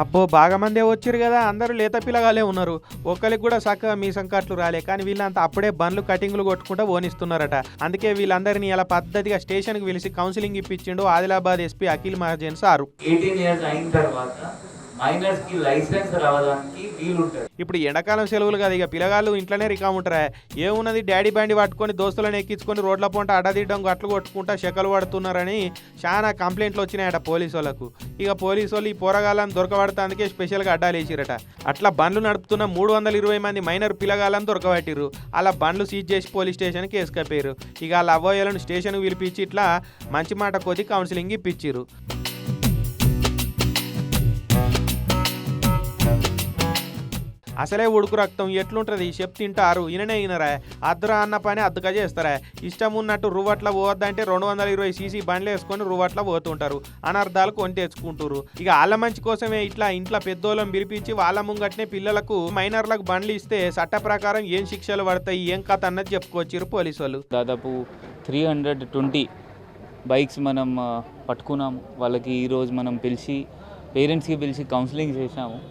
అబ్బో బాగా మందే వచ్చారు కదా అందరూ లేత పిల్లగాలే ఉన్నారు. ఒక్కరికి కూడా చక్కగా మీ సంకట్లు రాలే. కానీ వీళ్ళంతా అప్పుడే బండ్లు కటింగ్లు కొట్టుకుంటూ ఓనిస్తున్నారట అందుకే వీళ్ళందరినీ ఇలా పద్ధతిగా స్టేషన్కి పిలిచి counselling ఇప్పించిండు Adilabad SP Akhil Mahajan sir. Eighteen years అయిన తర్వాత మైనర్స్కి లైసెన్స్ రావడానికి వీలుంటది. ఇప్పుడు ఎండాకాలం సెలవులు కదా ఇక పిల్లగాళ్ళు ఇంట్లోనే రికా ఉంటారా ఏమున్నది డాడీ బండి పట్టుకొని దోస్తులను ఎక్కించుకొని రోడ్ల పంట అడ్డదిడ్డం గట్లు కొట్టుకుంటా శకలు పడుతున్నారని చాలా కంప్లైంట్లు వచ్చినాయట పోలీసు వాళ్ళకు. ఇక పోలీసు వాళ్ళు ఈ పోరగాళ్ళని దొరకబడతాందుకే స్పెషల్గా అడ్డాలు వేసిరట. అట్లా బండ్లు నడుపుతున్న మూడు వందల ఇరవై మంది మైనర్ పిల్లగాళ్ళని దొరకబట్టిరు అలా బండ్లు సీజ్ చేసి పోలీస్ స్టేషన్కి వేసుకపోయారు ఇక వాళ్ళ అవ్వయ్యలను స్టేషన్కు పిలిపించి ఇట్లా మంచి మాట కొద్ది కౌన్సిలింగ్ ఇప్పించారు అసలే ఉడుకు రక్తం ఎట్లుంటుంది? చెప్ తింటారు. ఈయననే ఈయనరా. అద్దరా అన్న పని అద్దగా చేస్తారా. ఇష్టం ఉన్నట్టు రువట్ల పోవద్దంటే రెండు వందల ఇరవై సీసీ బండ్లు వేసుకొని రువట్ల పోతుంటారు. అనర్థాలు కొని తెచ్చుకుంటారు ఇక వాళ్ళ మంచి కోసమే ఇట్లా ఇంట్లో పెద్దోళ్ళం పిలిపించి వాళ్ళ ముంగట్నే పిల్లలకు మైనర్లకు బండ్లు ఇస్తే చట్ట ప్రకారం ఏం శిక్షలు పడతాయి ఏం కథ అన్నది చెప్పుకొచ్చారు పోలీసు వాళ్ళు దాదాపు త్రీ హండ్రెడ్ ట్వంటీ బైక్స్ మనం పట్టుకున్నాం పట్టుకున్నాము. వాళ్ళకి ఈరోజు మనం పిలిచి పేరెంట్స్కి పిలిచి కౌన్సిలింగ్ చేశాము.